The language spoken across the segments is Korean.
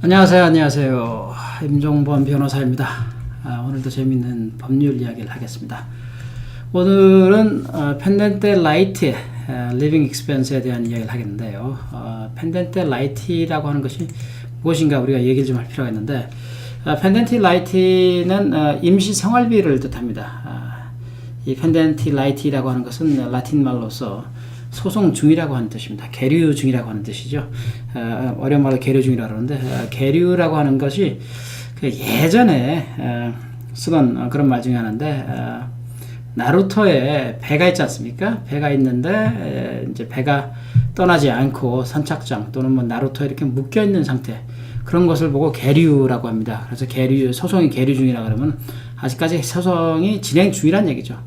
안녕하세요, 안녕하세요. 임종범 변호사입니다. 아, 오늘도 재밌는 법률 이야기를 하겠습니다. 오늘은 어, 펜덴테 라이트 리빙 익스펜스에 대한 이야기를 하겠는데요. 어, 펜덴테 라이트라고 하는 것이 무엇인가 우리가 얘기를 좀 할 필요가 있는데 어, 펜덴티 라이트는 어, 임시 생활비를 뜻합니다. 아, 이 펜덴티 라이트라고 하는 것은 라틴 말로서 소송 중이라고 하는 뜻입니다. 계류 중이라고 하는 뜻이죠. 어, 어려운 말로 계류 중이라고 하는데 어, 계류라고 하는 것이 그 예전에 어, 쓰던 어, 그런 말 중에 하나인데 어, 나루토에 배가 있지 않습니까? 배가 있는데 에, 이제 배가 떠나지 않고 선착장 또는 뭐 나루토에 이렇게 묶여 있는 상태 그런 것을 보고 계류라고 합니다. 그래서 계류 소송이 계류 중이라 그러면 아직까지 소송이 진행 중이란 얘기죠.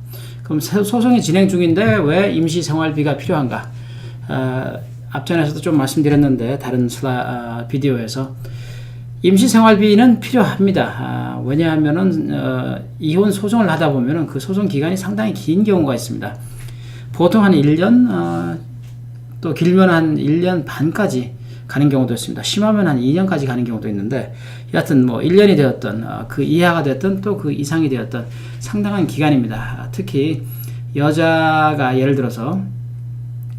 그럼 소- 소송이 진행 중인데 왜 임시 생활비가 필요한가? 어, 앞전에서도 좀 말씀드렸는데 다른 슬라 어, 비디오에서 임시 생활비는 필요합니다. 아, 왜냐하면은 어, 이혼 소송을 하다 보면은 그 소송 기간이 상당히 긴 경우가 있습니다. 보통 한 1년 어, 또 길면 한 1년 반까지 가는 경우도 있습니다. 심하면 한 2년까지 가는 경우도 있는데 여하튼 뭐 1년이 되었던 어, 그 이하가 됐던 또 그 이상이 되었던 상당한 기간입니다. 아, 특히 여자가 예를 들어서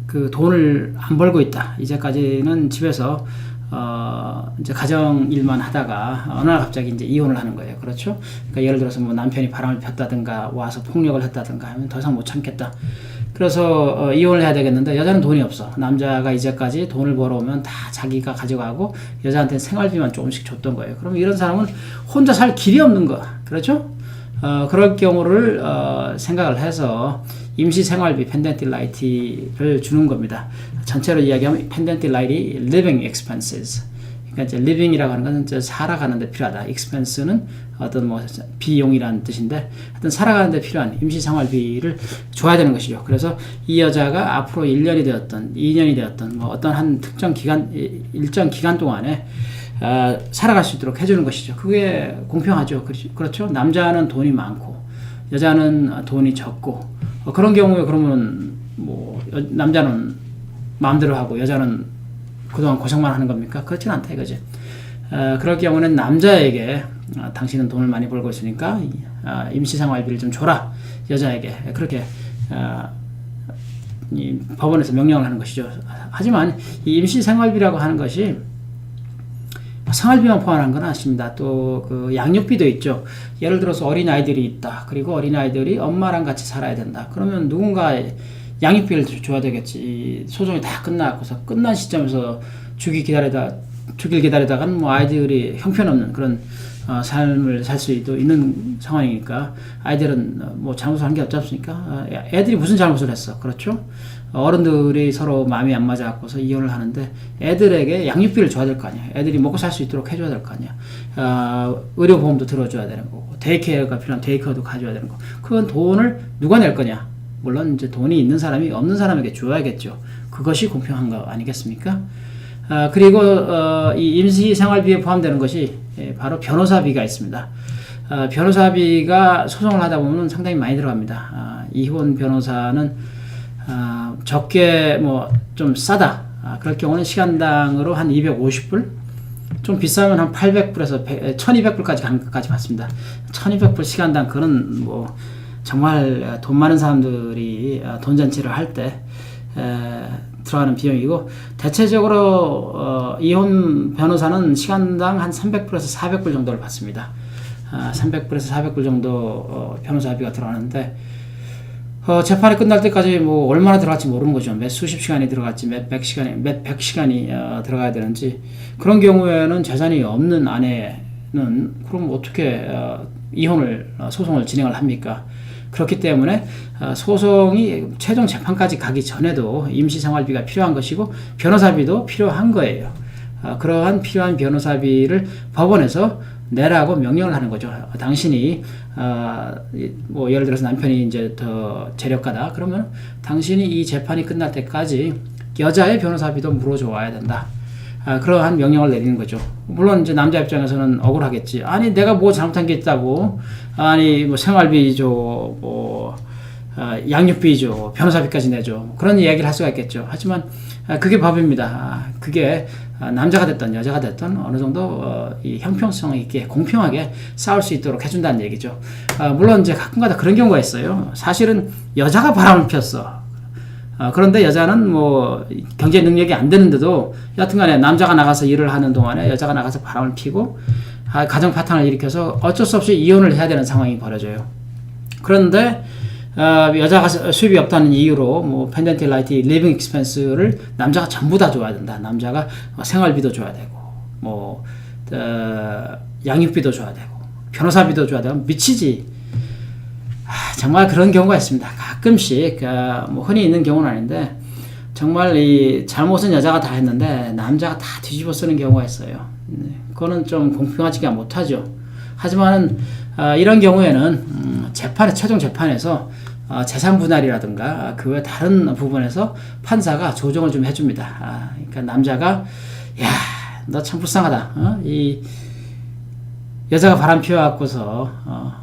그 돈을 안 벌고 있다. 이제까지는 집에서 어 이제 가정 일만 하다가 어느 날 갑자기 이제 이혼을 하는 거예요. 그렇죠? 그러니까 예를 들어서 뭐 남편이 바람을 폈다든가 와서 폭력을 했다든가 하면 더 이상 못 참겠다. 그래서 어, 이혼을 해야 되겠는데 여자는 돈이 없어. 남자가 이제까지 돈을 벌어오면 다 자기가 가져가고 여자한테 생활비만 조금씩 줬던 거예요. 그럼 이런 사람은 혼자 살 길이 없는 거. 그렇죠? 어, 그럴 경우를 어, 생각을 해서 임시 생활비 펜덴티 라이트를 주는 겁니다. 전체로 이야기하면 펜덴티 라이트 living expenses. 그러니까 이제 living이라고 하는 것은 이제 살아가는 데 필요하다. expense는 어떤 뭐 비용이라는 뜻인데 하여튼 살아가는 데 필요한 임시 생활비를 줘야 되는 것이죠. 그래서 이 여자가 앞으로 1년이 되었던 2년이 되었던 뭐 어떤 한 특정 기간 이- 일정 기간 동안에 어, 살아갈 수 있도록 해주는 것이죠. 그게 공평하죠. 그렇- 그렇죠? 남자는 돈이 많고 여자는 돈이 적고 어, 그런 경우에 그러면 뭐 여- 남자는 마음대로 하고 여자는 그동안 고생만 하는 겁니까? 그렇진 않다 이거지. 어, 그럴 경우는 남자에게 어, 당신은 돈을 많이 벌고 있으니까 이, 어, 임시생활비를 좀 줘라 여자에게 그렇게 어, 이 법원에서 명령을 하는 것이죠. 하지만 이 임시생활비라고 하는 것이 생활비만 포함한 건 아닙니다. 또 그 양육비도 있죠. 예를 들어서 어린 아이들이 있다. 그리고 어린 아이들이 엄마랑 같이 살아야 된다. 그러면 누군가 양육비를 줘- 줘야 되겠지. 이 소송이 다 끝나고서 끝난 시점에서 주기 기다리다 주길 기다리다가는 뭐 아이들이 형편없는 그런 어, 삶을 살 수도 있는 상황이니까 아이들은 어, 뭐 잘못을 한게 없지 않습니까? 어, 애들이 무슨 잘못을 했어? 그렇죠? 어른들이 서로 마음이 안 맞아 갖고서 이혼을 하는데 애들에게 양육비를 줘야 될 거 아니야. 애들이 먹고 살 수 있도록 해줘야 될 거 아니야. 어, 의료보험도 들어줘야 되는 거고, 데이케어가 필요한 데이케어도 가져야 되는 거. 그건 돈을 누가 낼 거냐? 물론 이제 돈이 있는 사람이 없는 사람에게 줘야겠죠. 그것이 공평한 거 아니겠습니까? 아, 그리고 어, 이 임시 생활비에 포함되는 것이 예, 바로 변호사비가 있습니다. 아, 변호사비가 소송을 하다 보면 상당히 많이 들어갑니다. 아, 이혼 변호사는 아, 적게 뭐 좀 싸다. 아, 그럴 경우는 시간당으로 한 250불, 좀 비싸면 한 800불에서 1200불까지 가는 것까지 받습니다. 1200불 시간당 그런 뭐 정말 돈 많은 사람들이 아, 돈 잔치를 할 때 들어가는 비용이고 대체적으로 어, 이혼 변호사는 시간당 한 300불에서 400불 정도를 받습니다. 아, 300불에서 400불 정도 어, 변호사비가 들어가는데 어, 재판이 끝날 때까지 뭐 얼마나 들어갈지 모르는 거죠. 몇 수십 시간이 들어갈지, 몇 백 시간이, 몇 백 시간이 어, 들어가야 되는지. 그런 경우에는 재산이 없는 아내는 그럼 어떻게 어, 이혼을, 어, 소송을 진행을 합니까? 그렇기 때문에 어, 소송이 최종 재판까지 가기 전에도 임시생활비가 필요한 것이고 변호사비도 필요한 거예요. 어, 그러한 필요한 변호사비를 법원에서 내라고 명령을 하는 거죠. 당신이 어, 이- 뭐 예를 들어서 남편이 이제 더 재력가다 그러면 당신이 이 재판이 끝날 때까지 여자의 변호사비도 물어줘 와야 된다. 아, 그러한 명령을 내리는 거죠. 물론 이제 남자 입장에서는 억울하겠지. 아니 내가 뭐 잘못한 게 있다고. 아니 뭐 생활비 줘, 뭐 어, 양육비 줘, 변호사비까지 내줘. 그런 이야기를 할 수가 있겠죠. 하지만 아, 그게 법입니다. 아, 그게 아, 남자가 됐던 여자가 됐던 어느 정도 어, 이 형평성 있게 공평하게 싸울 수 있도록 해준다는 얘기죠. 아, 물론 이제 가끔가다 그런 경우가 있어요. 사실은 여자가 바람을 폈어. 아, 그런데 여자는 뭐 경제 능력이 안 되는데도 여튼간에 남자가 나가서 일을 하는 동안에 여자가 나가서 바람을 피고 아, 가정 파탄을 일으켜서 어쩔 수 없이 이혼을 해야 되는 상황이 벌어져요. 그런데 어, 여자가 수입이 없다는 이유로 뭐 펜던트 라이트 리빙 익스펜스를 남자가 전부 다 줘야 된다. 남자가 생활비도 줘야 되고 뭐 어, 양육비도 줘야 되고 변호사비도 줘야 되고 미치지. 아, 정말 그런 경우가 있습니다. 가끔씩 어, 뭐 흔히 있는 경우는 아닌데 정말 이 잘못은 여자가 다 했는데 남자가 다 뒤집어 쓰는 경우가 있어요. 네, 그거는 좀 공평하지가 못하죠. 하지만 어, 이런 경우에는 음, 재판의 최종 재판에서 어, 재산 분할이라든가 그외 다른 부분에서 판사가 조정을 좀 해줍니다. 아, 그러니까 남자가 야 너 참 불쌍하다. 어? 이 여자가 바람 피워갖고서 어,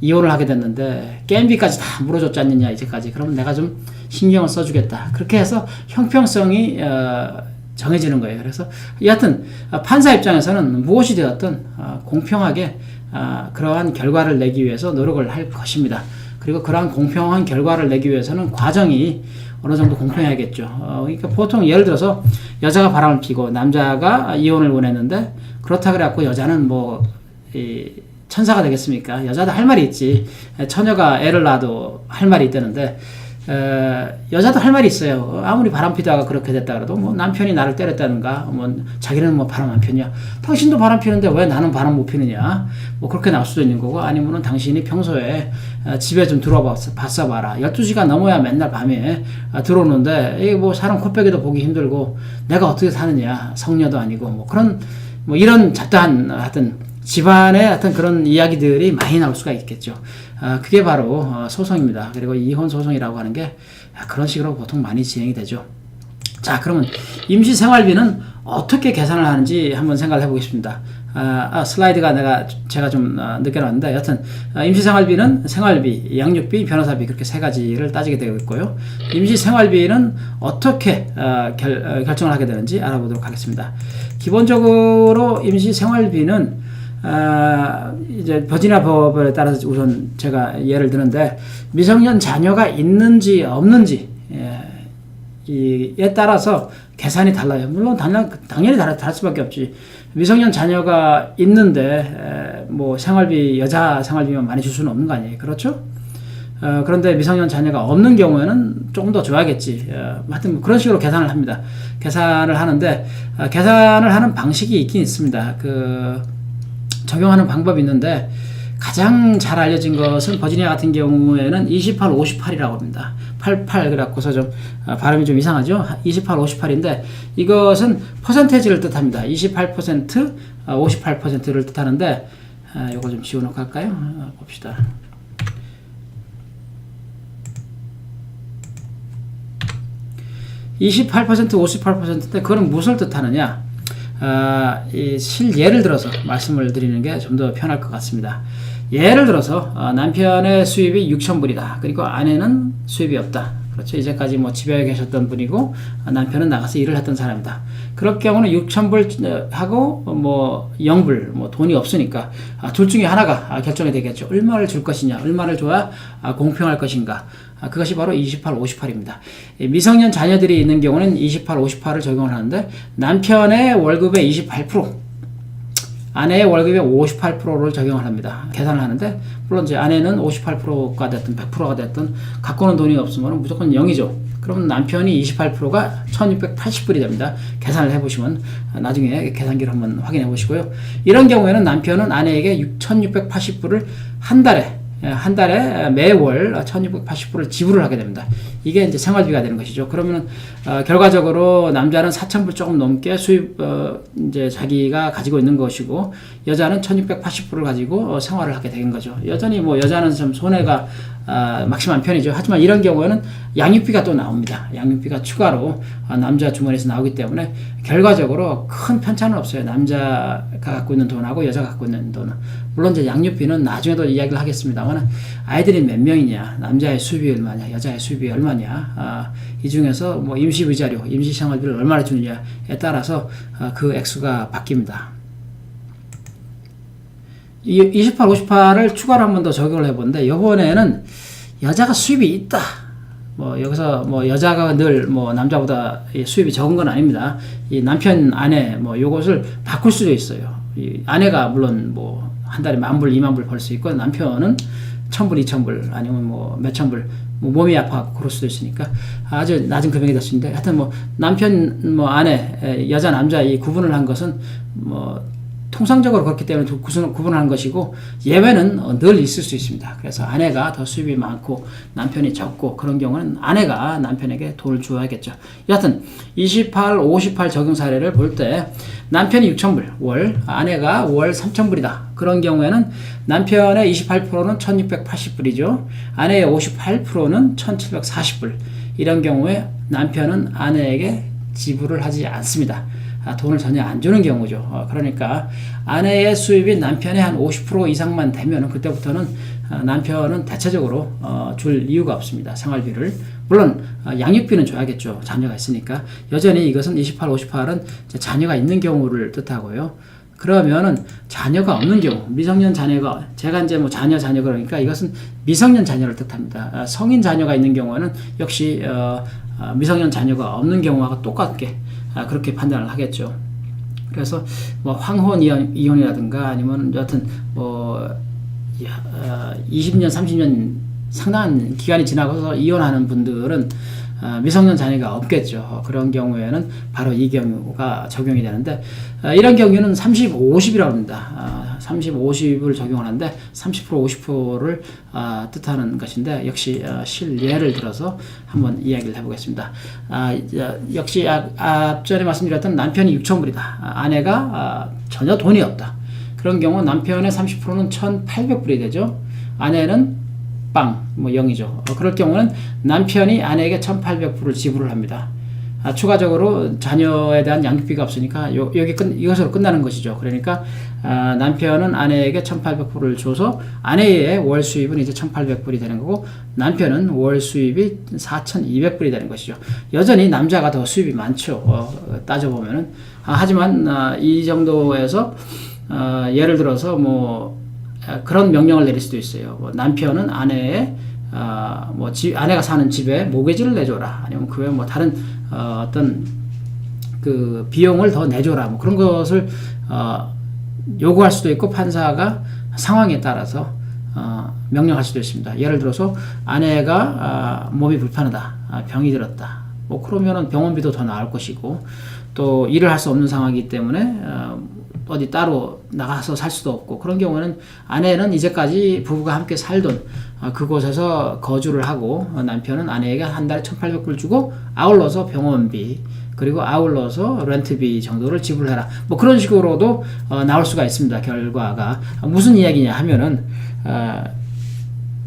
이혼을 하게 됐는데 게임비까지 다 물어줬지 않느냐 이제까지. 그러면 내가 좀 신경을 써주겠다. 그렇게 해서 형평성이 어, 정해지는 거예요. 그래서 여하튼 어, 판사 입장에서는 무엇이 되었든 어, 공평하게 어, 그러한 결과를 내기 위해서 노력을 할 것입니다. 그리고 그러한 공평한 결과를 내기 위해서는 과정이 어느 정도 공평해야겠죠. 어, 그러니까 보통 예를 들어서 여자가 바람을 피고 남자가 이혼을 원했는데 그렇다 그래갖고 여자는 뭐 이, 천사가 되겠습니까? 여자도 할 말이 있지. 처녀가 애를 낳아도 할 말이 있다는데, 에, 여자도 할 말이 있어요. 아무리 바람 피다가 그렇게 됐다 그래도, 뭐 남편이 나를 때렸다는가, 뭐 자기는 뭐 바람 안 피냐. 당신도 바람 피는데 왜 나는 바람 못 피느냐. 뭐 그렇게 나올 수도 있는 거고, 아니면은 당신이 평소에 어, 집에 좀 들어와 봤어 봐라. 12시간 넘어야 맨날 밤에 어, 들어오는데, 이게 뭐 사람 코빼기도 보기 힘들고, 내가 어떻게 사느냐. 성녀도 아니고, 뭐 그런, 뭐 이런 잡다한 하여튼 집안의 어떤 그런 이야기들이 많이 나올 수가 있겠죠. 아, 그게 바로 어, 소송입니다. 그리고 이혼 소송이라고 하는 게 그런 식으로 보통 많이 진행이 되죠. 자, 그러면 임시 생활비는 어떻게 계산을 하는지 한번 생각을 해보겠습니다. 아, 아, 슬라이드가 내가 제가 좀 어, 늦게 나왔는데 여튼 아, 임시 생활비는 생활비, 양육비, 변호사비 그렇게 세 가지를 따지게 되고 있고요. 임시 생활비는 어떻게 어, 결, 어, 결정을 하게 되는지 알아보도록 하겠습니다. 기본적으로 임시 생활비는 아, 이제 버지니아 법에 따라서 우선 제가 예를 드는데 미성년 자녀가 있는지 없는지 예, 이에 따라서 계산이 달라요. 물론 당연, 당연히 다를, 다를 수밖에 없지. 미성년 자녀가 있는데 에, 뭐 생활비 여자 생활비만 많이 줄 수는 없는 거 아니에요. 그렇죠? 어, 그런데 미성년 자녀가 없는 경우에는 조금 더 줘야겠지. 어, 하여튼 뭐 그런 식으로 계산을 합니다. 계산을 하는데 어, 계산을 하는 방식이 있긴 있습니다. 그 적용하는 방법이 있는데 가장 잘 알려진 것은 버지니아 같은 경우에는 28, 58이라고 합니다. 88 그래갖고서 좀 아, 발음이 좀 이상하죠. 28, 58인데 이것은 퍼센테이지를 뜻합니다. 28%, 58%를 뜻하는데 아, 이거 좀 지워놓고 할까요? 아, 봅시다. (28% 58%인데) 그거는 무엇을 뜻하느냐 아, 이 실예를 들어서 말씀을 드리는 게 좀 더 편할 것 같습니다. 예를 들어서 어, 남편의 수입이 6천불이다. 그리고 아내는 수입이 없다. 그렇죠. 이제까지 뭐 집에 계셨던 분이고 어, 남편은 나가서 일을 했던 사람이다. 그럴 경우는 6천불 하고 뭐 0불 뭐 돈이 없으니까 아, 둘 중에 하나가 아, 결정이 되겠죠. 얼마를 줄 것이냐, 얼마를 줘야 아, 공평할 것인가. 아, 그것이 바로 28, 58입니다. 미성년 자녀들이 있는 경우는 28, 58을 적용을 하는데 남편의 월급의 28% 아내의 월급의 58%를 적용을 합니다. 계산을 하는데 물론 이제 아내는 58%가 됐든 100%가 됐든 갖고는 돈이 없으면 무조건 0이죠. 그러면 남편이 28%가 1680불이 됩니다. 계산을 해보시면 나중에 계산기를 한번 확인해 보시고요. 이런 경우에는 남편은 아내에게 1680불을 한 달에 예, 한 달에 매월 1680불을 지불을 하게 됩니다. 이게 이제 생활비가 되는 것이죠. 그러면 어, 결과적으로 남자는 4000불 조금 넘게 수입 어, 이제 자기가 가지고 있는 것이고 여자는 1680불을 가지고 어, 생활을 하게 되는 거죠. 여전히 뭐 여자는 좀 손해가 아, 막심한 편이죠. 하지만 이런 경우에는 양육비가 또 나옵니다. 양육비가 추가로 아, 남자 주머니에서 나오기 때문에 결과적으로 큰 편차는 없어요. 남자가 갖고 있는 돈하고 여자가 갖고 있는 돈은. 물론 이제 양육비는 나중에도 이야기를 하겠습니다만 아이들이 몇 명이냐, 남자의 수입이 얼마냐, 여자의 수입이 얼마냐, 아, 이 중에서 뭐 임시부자료, 임시 생활비를 얼마나 주느냐에 따라서 아, 그 액수가 바뀝니다. 이 28, 58을 추가로 한 번 더 적용을 해보는데 이번에는 여자가 수입이 있다. 뭐 여기서 뭐 여자가 늘 뭐 남자보다 이 수입이 적은 건 아닙니다. 이 남편 아내 뭐 요것을 바꿀 수도 있어요. 이 아내가 물론 뭐 한 달에 만 불, 이만 불 벌 수 있고 남편은 천 불, 이천 불 아니면 뭐 몇천 불. 뭐 몸이 아파하고 그럴 수도 있으니까 아주 낮은 금액이 될 수 있는데 하여튼 뭐 남편 뭐 아내 에, 여자 남자 이 구분을 한 것은 뭐 통상적으로 그렇기 때문에 구분하는 것이고 예외는 어, 늘 있을 수 있습니다. 그래서 아내가 더 수입이 많고 남편이 적고 그런 경우는 아내가 남편에게 돈을 주어야겠죠. 여하튼 28, 58 적용 사례를 볼 때 남편이 6,000불 월, 아내가 월 3,000불이다. 그런 경우에는 남편의 28%는 1,680불이죠. 아내의 58%는 1,740불. 이런 경우에 남편은 아내에게 지불을 하지 않습니다. 아, 돈을 전혀 안 주는 경우죠. 어, 그러니까 아내의 수입이 남편의 한 50% 이상만 되면 그때부터는 아, 남편은 대체적으로 어, 줄 이유가 없습니다. 생활비를. 물론 아, 양육비는 줘야겠죠. 자녀가 있으니까. 여전히 이것은 28, 58은 자녀가 있는 경우를 뜻하고요. 그러면은 자녀가 없는 경우, 미성년 자녀가 제가 이제 뭐 자녀 자녀 그러니까 이것은 미성년 자녀를 뜻합니다. 아, 성인 자녀가 있는 경우에는 역시 어, 아, 미성년 자녀가 없는 경우와 똑같게 아, 그렇게 판단을 하겠죠. 그래서 뭐 황혼 이혼, 이혼이라든가 아니면 여하튼 뭐 야, 어, 20년, 30년 상당한 기간이 지나고서 이혼하는 분들은 어, 미성년 자녀가 없겠죠. 어, 그런 경우에는 바로 이 경우가 적용이 되는데 어, 이런 경우는 30, 50이라고 합니다. 어, 30, 50을 적용하는데 30% 50%를 어, 뜻하는 것인데 역시 어, 실예를 들어서 한번 이야기를 해보겠습니다. 아, 여- 역시 아, 앞전에 말씀드렸던 남편이 6천 불이다. 아내가 아, 전혀 돈이 없다. 그런 경우 남편의 30%는 1,800불이 되죠. 아내는 빵, 뭐 0이죠. 어, 그럴 경우는 남편이 아내에게 1,800불을 지불을 합니다. 아, 추가적으로 자녀에 대한 양육비가 없으니까 요, 여기 끝, 이것으로 끝나는 것이죠. 그러니까 아, 남편은 아내에게 1,800불을 줘서 아내의 월 수입은 이제 1,800불이 되는 거고 남편은 월 수입이 4,200불이 되는 것이죠. 여전히 남자가 더 수입이 많죠. 어, 따져보면은. 아, 하지만 아, 이 정도에서 어, 예를 들어서 뭐 아, 그런 명령을 내릴 수도 있어요. 뭐 남편은 아내의 아, 뭐 집, 아내가 사는 집에 모기지를 내줘라. 아니면 그 외에 뭐 다른 어, 어떤 그 비용을 더 내줘라. 뭐 그런 것을 어, 요구할 수도 있고 판사가 상황에 따라서 어, 명령할 수도 있습니다. 예를 들어서 아내가 아, 몸이 불편하다, 아, 병이 들었다. 뭐 그러면은 병원비도 더 나올 것이고 또 일을 할 수 없는 상황이기 때문에 어, 어디 따로 나가서 살 수도 없고 그런 경우는 아내는 이제까지 부부가 함께 살던 어, 그곳에서 거주를 하고 어, 남편은 아내에게 한 달에 1,800불 주고 아울러서 병원비 그리고 아울러서 렌트비 정도를 지불해라. 뭐 그런 식으로도 어, 나올 수가 있습니다. 결과가 무슨 이야기냐 하면은 어,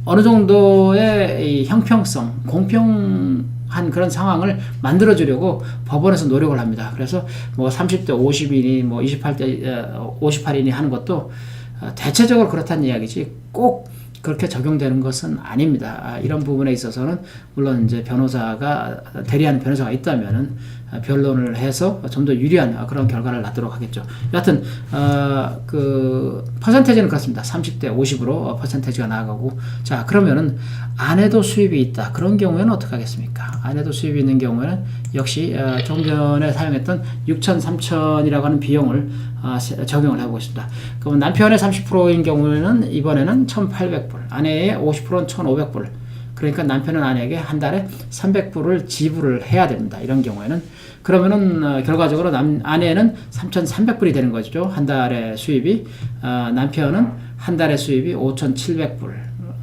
어느 정도의 이 형평성, 공평한 그런 상황을 만들어 주려고 법원에서 노력을 합니다. 그래서 뭐 30대 50인이 뭐 28대 58인이 하는 것도 어, 대체적으로 그렇다는 이야기지 꼭 그렇게 적용되는 것은 아닙니다. 아, 이런 부분에 있어서는 물론 이제 변호사가 대리하는 변호사가 있다면은 아, 변론을 해서 좀 더 유리한 그런 결과를 낳도록 하겠죠. 여하튼 어, 그 퍼센테이지는 그렇습니다. 30대 50으로 퍼센테이지가 나아가고 자 그러면은 아내도 수입이 있다. 그런 경우에는 어떻게 하겠습니까? 아내도 수입이 있는 경우에는 역시 어, 좀 전에 사용했던 6천, 3천이라고 하는 비용을 어, 세- 적용을 해보고 있습니다. 그럼 남편의 30%인 경우에는 이번에는 1,800불, 아내의 50%는 1,500불. 그러니까 남편은 아내에게 한 달에 300불을 지불을 해야 됩니다. 이런 경우에는 그러면은 어, 결과적으로 남 아내는 3,300불이 되는 거죠. 한 달의 수입이 어, 남편은 한 달의 수입이 5,700불.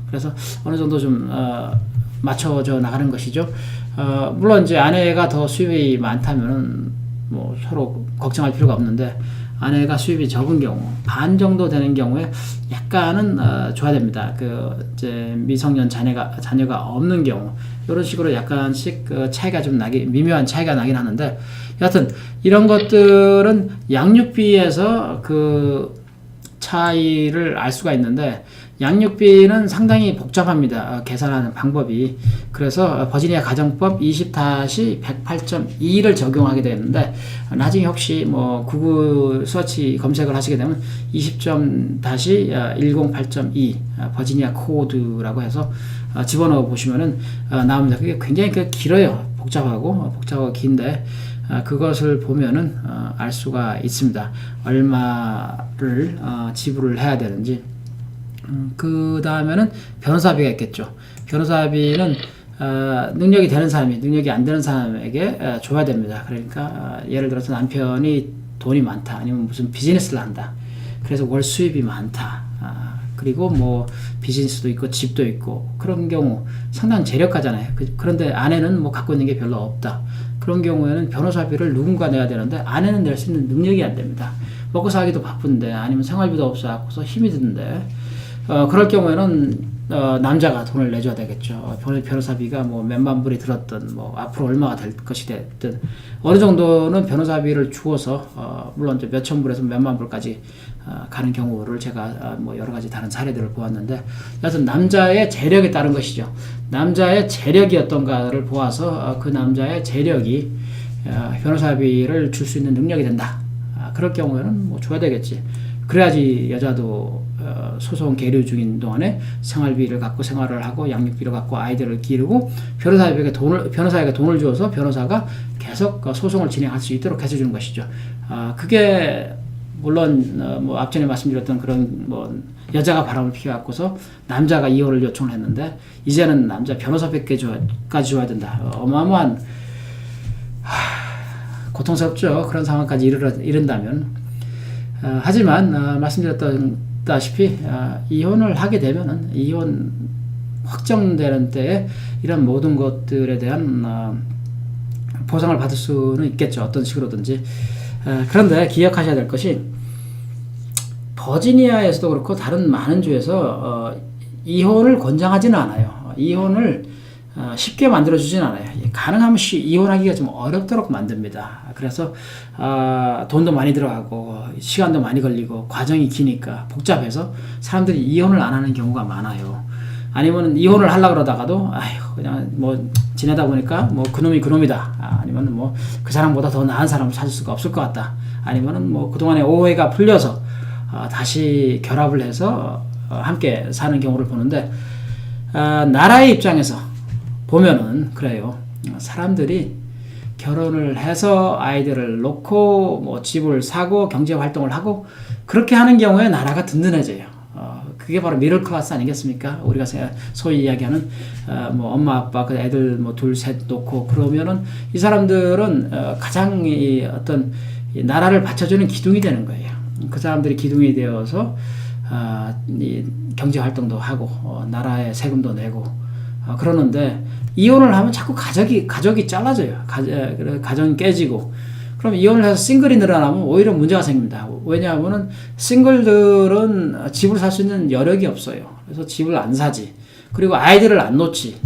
그래서 어느 정도 좀 어, 맞춰져 나가는 것이죠. 어, 물론 이제 아내가 더 수입이 많다면은 뭐 서로 걱정할 필요가 없는데 아내가 수입이 적은 경우 반 정도 되는 경우에 약간은 어, 줘야 됩니다. 그 이제 미성년 자녀가 자녀가 없는 경우 이런 식으로 약간씩 그 차이가 좀 나기 미묘한 차이가 나긴 하는데 여하튼 이런 것들은 양육비에서 그 차이를 알 수가 있는데 양육비는 상당히 복잡합니다. 어, 계산하는 방법이. 그래서 어, 버지니아 가정법 20-108.2를 적용하게 되는데 어, 나중에 혹시 뭐 구글 서치 검색을 하시게 되면 20-1008.2 어, 버지니아 코드라고 해서 어, 집어넣어 보시면은 어, 나옵니다. 그게 굉장히 그 길어요. 복잡하고 어, 복잡하고 긴데 아, 그것을 보면은 어, 알 수가 있습니다. 얼마를 어, 지불을 해야 되는지. 음, 그 다음에는 변호사비가 있겠죠. 변호사비는 어, 능력이 되는 사람이 능력이 안 되는 사람에게 어, 줘야 됩니다. 그러니까 어, 예를 들어서 남편이 돈이 많다, 아니면 무슨 비즈니스를 한다. 그래서 월 수입이 많다. 아, 그리고 뭐 비즈니스도 있고 집도 있고 그런 경우 상당히 재력하잖아요. 그, 그런데 아내는 뭐 갖고 있는 게 별로 없다. 그런 경우에는 변호사비를 누군가 내야 되는데 아내는 낼 수 있는 능력이 안 됩니다. 먹고 살기도 바쁜데 아니면 생활비도 없어서 힘이 드는데 어, 그럴 경우에는 어, 남자가 돈을 내줘야 되겠죠. 어, 변- 변호사비가 뭐 몇만 불이 들었든 뭐 앞으로 얼마가 될 것이 됐든 어느 정도는 변호사비를 주어서 어, 물론 몇천 불에서 몇만 불까지 어, 가는 경우를 제가 어, 뭐 여러 가지 다른 사례들을 보았는데 여하튼 남자의 재력에 따른 것이죠. 남자의 재력이 어떤가를 보아서 어, 그 남자의 재력이 어, 변호사비를 줄 수 있는 능력이 된다. 아, 그럴 경우에는 뭐 줘야 되겠지. 그래야지 여자도 어, 소송 계류 중인 동안에 생활비를 갖고 생활을 하고 양육비를 갖고 아이들을 기르고 변호사에게 돈을 변호사에게 돈을 주어서 변호사가 계속 그 소송을 진행할 수 있도록 해주는 것이죠. 아 그게 물론 어, 뭐 앞전에 말씀드렸던 그런 뭐 여자가 바람을 피워갖고서 남자가 이혼을 요청을 했는데 이제는 남자 변호사비까지 줘야, 줘야 된다. 어, 어마어마한 하, 고통스럽죠. 그런 상황까지 이르러, 이른다면 어, 하지만 어, 말씀드렸다시피 어, 이혼을 하게 되면은 이혼 확정되는 때에 이런 모든 것들에 대한 어, 보상을 받을 수는 있겠죠. 어떤 식으로든지. 어, 그런데 기억하셔야 될 것이 버지니아에서도 그렇고 다른 많은 주에서 어, 이혼을 권장하지는 않아요. 어, 이혼을 어, 쉽게 만들어주진 않아요. 가능하면 쉬, 이혼하기가 좀 어렵도록 만듭니다. 그래서 아, 돈도 많이 들어가고 시간도 많이 걸리고 과정이 기니까 복잡해서 사람들이 이혼을 안 하는 경우가 많아요. 아니면 이혼을 하려 그러다가도 아휴 그냥 뭐 지내다 보니까 뭐 그놈이 그놈이다. 아, 아니면 뭐 그 사람보다 더 나은 사람을 찾을 수가 없을 것 같다. 아니면은 뭐 그동안의 오해가 풀려서 어, 다시 결합을 해서 어, 함께 사는 경우를 보는데 아, 나라의 입장에서 보면은 그래요. 어, 사람들이 결혼을 해서 아이들을 놓고 뭐 집을 사고 경제 활동을 하고 그렇게 하는 경우에 나라가 든든해져요. 어, 그게 바로 미들 클래스 아니겠습니까? 우리가 세- 소위 이야기하는 어, 뭐 엄마 아빠 그 애들 뭐 둘 셋 놓고 그러면은 이 사람들은 어, 가장 이 어떤 이 나라를 받쳐주는 기둥이 되는 거예요. 그 사람들이 기둥이 되어서 아, 이 경제 활동도 하고 어, 나라에 세금도 내고 어, 그러는데 이혼을 하면 자꾸 가족이 가족이 잘라져요. 가, 에, 그래, 가정이 깨지고 그럼 이혼을 해서 싱글이 늘어나면 오히려 문제가 생깁니다. 왜냐하면은 싱글들은 집을 살 수 있는 여력이 없어요. 그래서 집을 안 사지. 그리고 아이들을 안 놓지.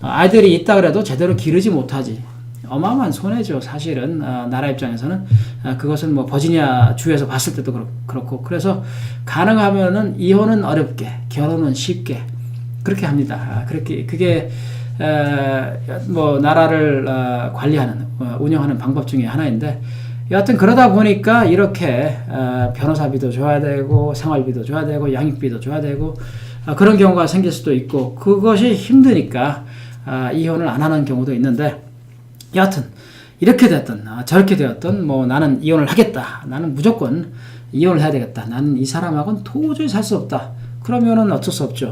어, 아이들이 있다 그래도 제대로 기르지 못하지. 어마어마한 손해죠. 사실은 어, 나라 입장에서는 어, 그것은 뭐 버지니아 주에서 봤을 때도 그렇, 그렇고 그래서 가능하면은 이혼은 어렵게 결혼은 쉽게 그렇게 합니다. 아, 그렇게 그게 에, 뭐 나라를 어, 관리하는 어, 운영하는 방법 중에 하나인데 여하튼 그러다 보니까 이렇게 어, 변호사비도 줘야 되고 생활비도 줘야 되고 양육비도 줘야 되고 어, 그런 경우가 생길 수도 있고 그것이 힘드니까 아, 이혼을 안 하는 경우도 있는데 여하튼 이렇게 됐든 아, 저렇게 되었든 뭐 나는 이혼을 하겠다. 나는 무조건 이혼을 해야 되겠다. 나는 이 사람하고는 도저히 살 수 없다. 그러면은 어쩔 수 없죠.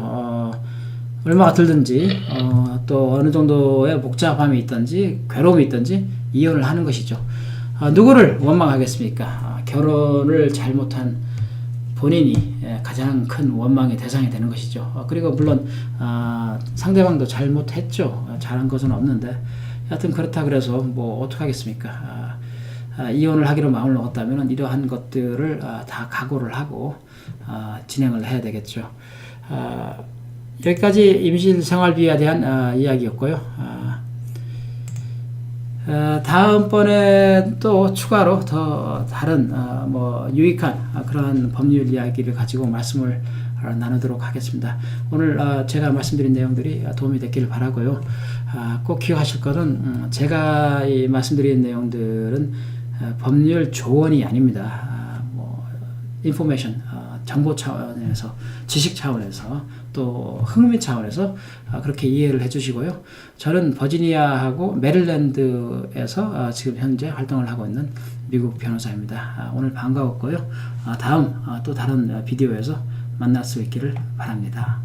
어, 얼마가 들든지 어, 또 어느 정도의 복잡함이 있든지 괴로움이 있든지 이혼을 하는 것이죠. 아, 누구를 원망하겠습니까? 아, 결혼을 잘못한 본인이 예, 가장 큰 원망의 대상이 되는 것이죠. 어, 그리고 물론 아, 상대방도 잘못했죠. 어, 잘한 것은 없는데 여하튼 그렇다 그래서 뭐 어떡하겠습니까? 아, 아, 이혼을 하기로 마음을 먹었다면 이러한 것들을 아, 다 각오를 하고 아, 진행을 해야 되겠죠. 아, 여기까지 임실 생활비에 대한 아, 이야기였고요. 아, 어, 다음번에 또 추가로 더 다른 어, 뭐 유익한 어, 그러한 법률 이야기를 가지고 말씀을 어, 나누도록 하겠습니다. 오늘 어, 제가 말씀드린 내용들이 도움이 됐기를 바라고요. 아, 꼭 기억하실 것은 음, 제가 이 말씀드린 내용들은 어, 법률 조언이 아닙니다. 아, 뭐 인포메이션 어, 정보 차원에서 지식 차원에서 또 흥미 차원에서 아, 그렇게 이해를 해주시고요. 저는 버지니아하고 메릴랜드에서 아, 지금 현재 활동을 하고 있는 미국 변호사입니다. 아, 오늘 반가웠고요. 아, 다음 아, 또 다른 아, 비디오에서 만날 수 있기를 바랍니다.